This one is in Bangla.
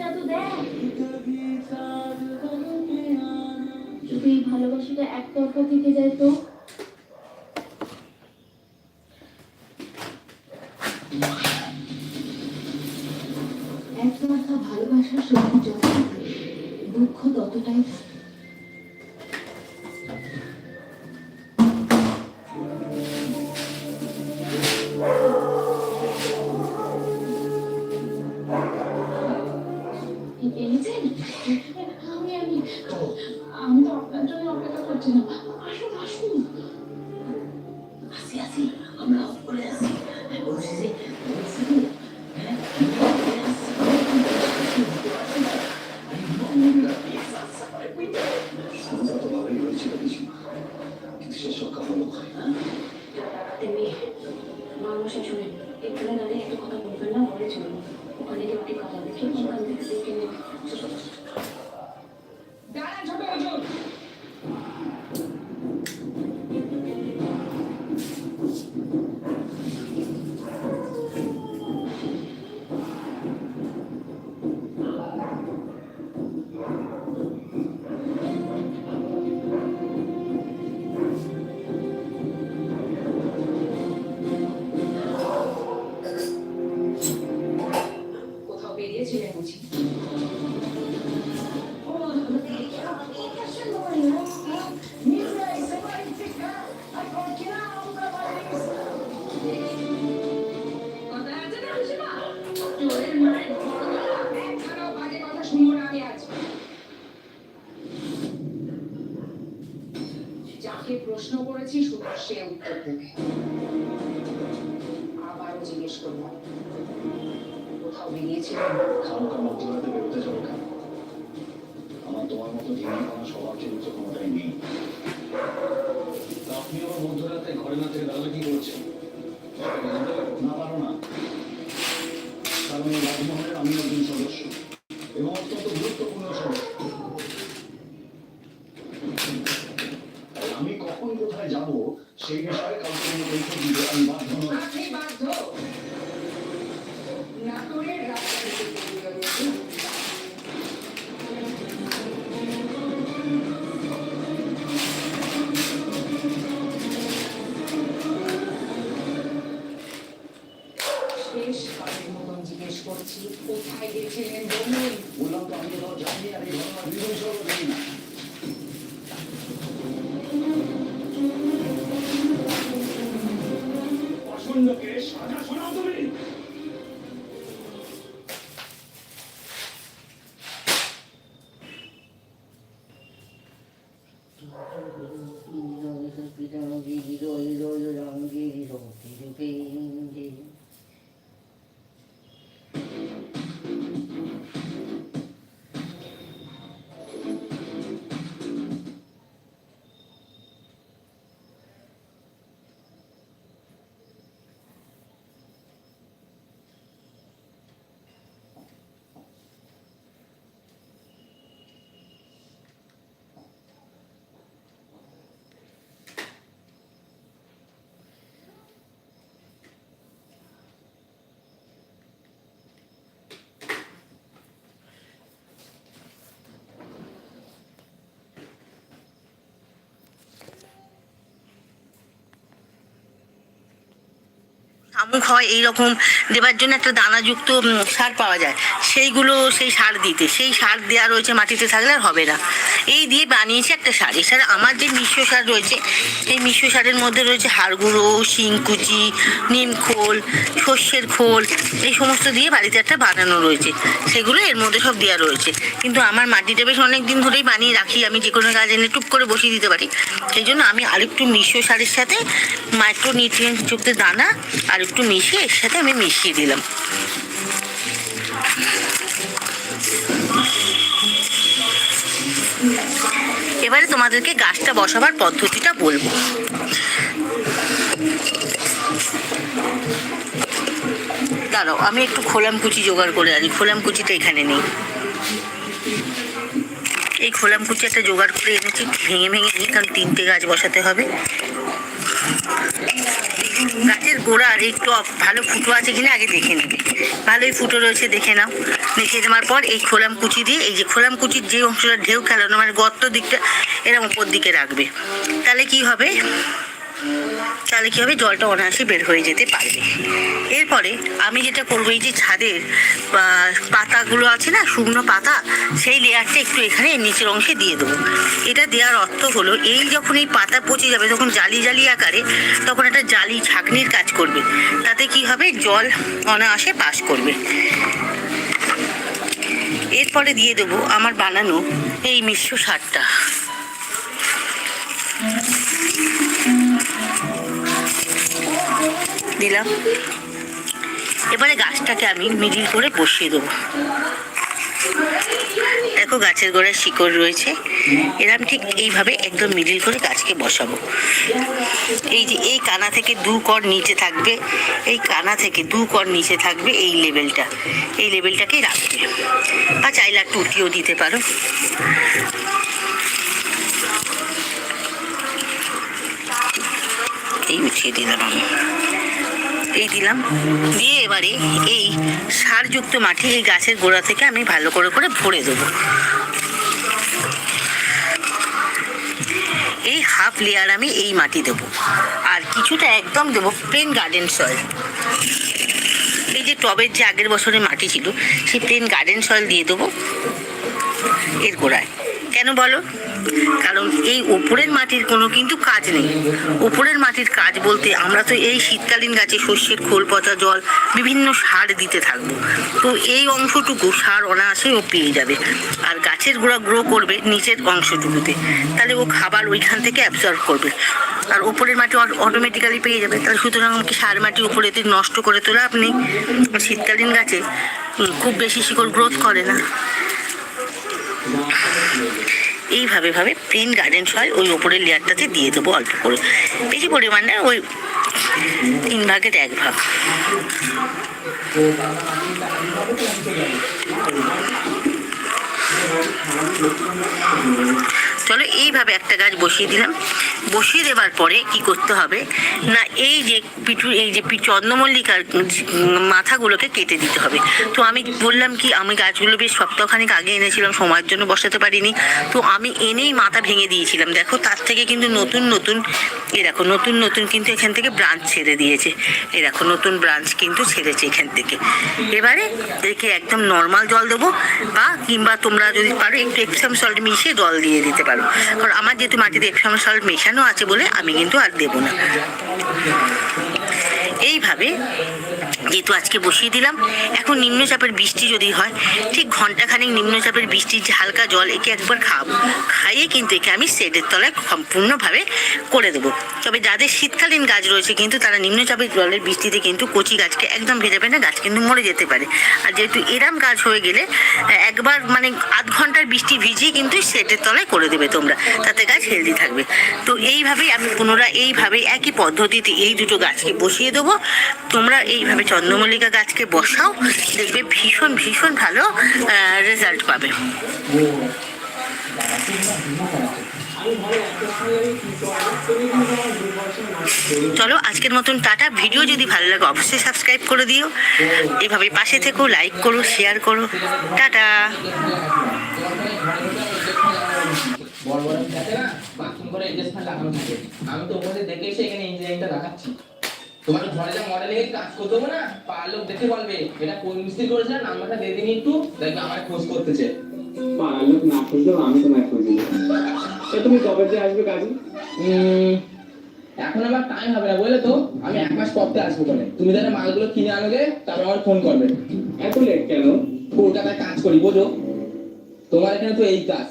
জিনিসটা তো যদি এই ভালোবাসাটা একতরফা থেকে যায় তো? একতরফা ভালোবাসার সময় যত দুঃখ ততটাই থাকে। আমি তো আপনার জন্য অপেক্ষা করছিলাম আসুন আসুন। আসি আসি আমরা উপরে আসি। বলছি বলছি হ্যাঁ, মানুষের শুনে এখানে দাঁড়িয়ে একটু কথা বলবেন না ওখানে গিয়ে অনেক কথা দেখি ওখান থেকে দেখে নিন। 俩俩车。যাকে প্রশ্ন করেছি শুধু সে উত্তর দেবে। আবারও জিজ্ঞেস করলাম কোথাও বেরিয়েছিলেন যাব সেই বিষয়ে কাউকে আমি দিতে আমি বাধ্য। প্রচন্ডকে সাজা শোনাও তুমি। শামুক হয় এইরকম দেবার জন্য একটা দানাযুক্ত সার পাওয়া যায়। সেইগুলো সেই সার দিতে। সেই সার দেওয়া রয়েছে মাটিতে থাকলে আর হবে না। এই দিয়ে বানিয়েছে একটা সার। এছাড়া আমার যে মিশ্র সার রয়েছে সেই মিশ্র সারের মধ্যে রয়েছে হাড় গুঁড়ো শিংকুচি নিম খোল, সর্ষের খোল, এই সমস্ত দিয়ে বাড়িতে একটা বানানো রয়েছে। সেগুলো এর মধ্যে সব দেওয়া রয়েছে। কিন্তু আমার মাটিটা বেশ অনেক দিন ধরেই বানিয়ে রাখি। আমি যে কোনো কাজ এনে টুপ করে বসিয়ে দিতে পারি। সেই জন্য আমি আরেকটু মিশ্র সারের সাথে মাইক্রো নিউট্রিয়েন্ট যুক্ত দানা আর একটু মিশিয়ে এর সাথে আমি মিশিয়ে দিলাম। এবারে তোমাদেরকে গাছটা বসাবার পদ্ধতিটা বলব। দাঁড়াও, আমি একটু খোলাম কুচি জোগাড় করে আনি। খোলাম কুচিটা এখানে নেই। এই খোলাম কুচি একটা জোগাড় করে এনেছি ভেঙে ভেঙে নিই, কারণ তিনটে গাছ বসাতে হবে। গাছের আর একটু ভালো ফুটো আছে কিনা আগে দেখে নেবে। ভালোই ফুটো রয়েছে, দেখে নাও। দেখে নেওয়ার পর এই খোলাম কুচি দিয়ে, এই যে খোলাম কুচির যে অংশটা ঢেউ খেলানো মানে গর্ত দিকটা এরকম উপর দিকে রাখবে। তাহলে কি হবে? তাহলে কি হবে? জলটা অনায়াসে বের হয়ে যেতে পারবে। এরপরে আমি যেটা করব, এই যে ছাদের পাতাগুলো আছে না, শুকনো পাতা, সেই লেয়ারটা একটু এখানে নিচের অংশে দিয়ে দেবো। এটা দেওয়ার অর্থ হলো, এই যখন এই পাতা পচে যাবে, তখন জালি জালি আকারে তখন একটা জালি ছাঁকনির কাজ করবে। তাতে কি হবে? জল অনায়াসে পাস করবে। এরপরে দিয়ে দেবো আমার বানানো এই মিশ্র সারটা। দিলাম। এবারে গাছটাকে আমি মিডিল করে বসিয়ে দেবো। দেখো গাছের গোড়ায় শিকড় রয়েছে। এরম ঠিক এইভাবে একদম মিডিল করে গাছকে বসাবো। এই যে এই কানা থেকে দু কর নিচে থাকবে। এই কানা থেকে দু কর নিচে থাকবে এই লেভেলটা এই লেভেলটাকেই রাখবে। বা চাইলে একটু দিতে পারো। এই উঠিয়ে দিলাম আমি। এই দিলাম। দিয়ে এবারে এই সারযুক্ত মাটি এই গাছের গোড়া থেকে আমি ভালো করে করে ভরে দেবো। এই হাফ লেয়ার আমি এই মাটি দেবো। আর কিছুটা একদম দেবো প্লেন গার্ডেন সয়েল এই যে টবের যে আগের বছরের মাটি ছিল, সেই প্লেন গার্ডেন সয়েল দিয়ে দেবো এর গোড়ায়। কেন বলো? কারণ এই ওপরের মাটির কোনো কিন্তু কাজ নেই। ওপরের মাটির কাজ বলতে আমরা তো এই শীতকালীন গাছে শস্যের খোল, পচা জল, বিভিন্ন সার দিতে থাকব। তো এই অংশটুকু সার অনায়াসে ও পেয়ে যাবে। আর গাছের গোড়া গ্রো করবে নিচের অংশটুকুতে। তাহলে ও খাবার ওইখান থেকে অ্যাবজর্ব করবে। আর ওপরের মাটি অটোমেটিক্যালি পেয়ে যাবে। তাহলে সুতরাং কি সার মাটি উপরেতে নষ্ট করে তোলা আপনি শীতকালীন গাছে খুব বেশি শিকড় গ্রোথ করে না। এইভাবে ভাবে প্লেন গার্ডেন সয়েল ওই ওপরের লেয়ারটাতে দিয়ে দেবো অল্প করে। বেশি পরিমাণে ওই তিন ভাগের এক ভাগ। চলো এইভাবে একটা গাছ বসিয়ে দিলাম। বসিয়ে দেওয়ার পরে কি করতে হবে? না, এই যে পিটু, এই যে চন্দ্রমল্লিকার মাথাগুলোকে কেটে দিতে হবে। তো আমি বললাম কি, আমি গাছগুলো বেশ সপ্তাহখানিক আগে এনেছিলাম, সময়ের জন্য বসাতে পারিনি। তো আমি এনেই মাথা ভেঙে দিয়েছিলাম। দেখো, তার থেকে কিন্তু নতুন নতুন এ দেখো, নতুন নতুন কিন্তু এখান থেকে ব্রাঞ্চ ছেড়ে দিয়েছে। এ দেখো, নতুন ব্রাঞ্চ কিন্তু ছেড়েছে এখান থেকে। এবারে একে একদম নর্মাল জল দেবো, বা কিংবা তোমরা যদি পারো একটু এপসাম সল্ট মিশিয়ে জল দিয়ে দিতে পারো। কারণ আমার যেহেতু মাটিতে এক্সাম সল্ট মেশানো আছে বলে আমি কিন্তু আর দেবো না। এইভাবে যেহেতু আজকে বসিয়ে দিলাম, এখন নিম্নচাপের বৃষ্টি যদি হয়, ঠিক ঘন্টাখানেক নিম্নচাপের বৃষ্টির যে হালকা জল একে একবার খাওয়াবো খাইয়ে কিন্তু একে আমি শেডের তলায় সম্পূর্ণভাবে করে দেবো। তবে যাদের শীতকালীন গাছ রয়েছে কিন্তু তারা নিম্নচাপের জলের বৃষ্টিতে কিন্তু কচি গাছকে একদম ভেজাবে না, গাছ কিন্তু মরে যেতে পারে। আর যেহেতু এরাম গাছ হয়ে গেলে একবার মানে আধ ঘণ্টার বৃষ্টি ভিজিয়ে কিন্তু শেডের তলায় করে দেবে তোমরা, তাতে গাছ হেলদি থাকবে। তো এইভাবেই আমি পুনরায় এইভাবে একই পদ্ধতিতে এই দুটো গাছকে বসিয়ে দেবো। তোমরা এইভাবে চন্দ্রমল্লিকা গাছকে বসাও, দেখবে ভীষণ ভীষণ ভালো রেজাল্ট পাবে। চলো, আজকের মতন টাটা। ভিডিও যদি ভালো লাগে, অবশ্যই সাবস্ক্রাইব করে দিও। এভাবে পাশে থেকো লাইক করো শেয়ার করো। টাটা। বড় বড় দেখে না বাথরুম করে এই যে স্থান লাগানো থাকে আমি তো ওখানে দেখে এসে এখানে ইঞ্জিনিয়ারিংটা দেখাচ্ছি। তোমার ঘরে যা মডেলে কাজ করতে হবে না পাড়ার লোক দেখে বলবে এটা কোন মিস্ত্রি করেছে? নাম্বারটা দিয়ে দিন একটু। দেখবে আমার খোঁজ করতেছে। পাড়ার লোক না খুঁজলেও আমি তোমায় খুঁজি এ তুমি কবে যে আসবে কাজে? এখন আমার টাইম হবে না বুঝলে তো? আমি এক মাস পরতে আসব বলে। তুমি তাহলে মালগুলো কিনে আনবে তারপর আমার ফোন করবে। এত লেট কেন? কলকাতায় কাজ করি বোঝো? তোমার এখানে তো এই কাজ।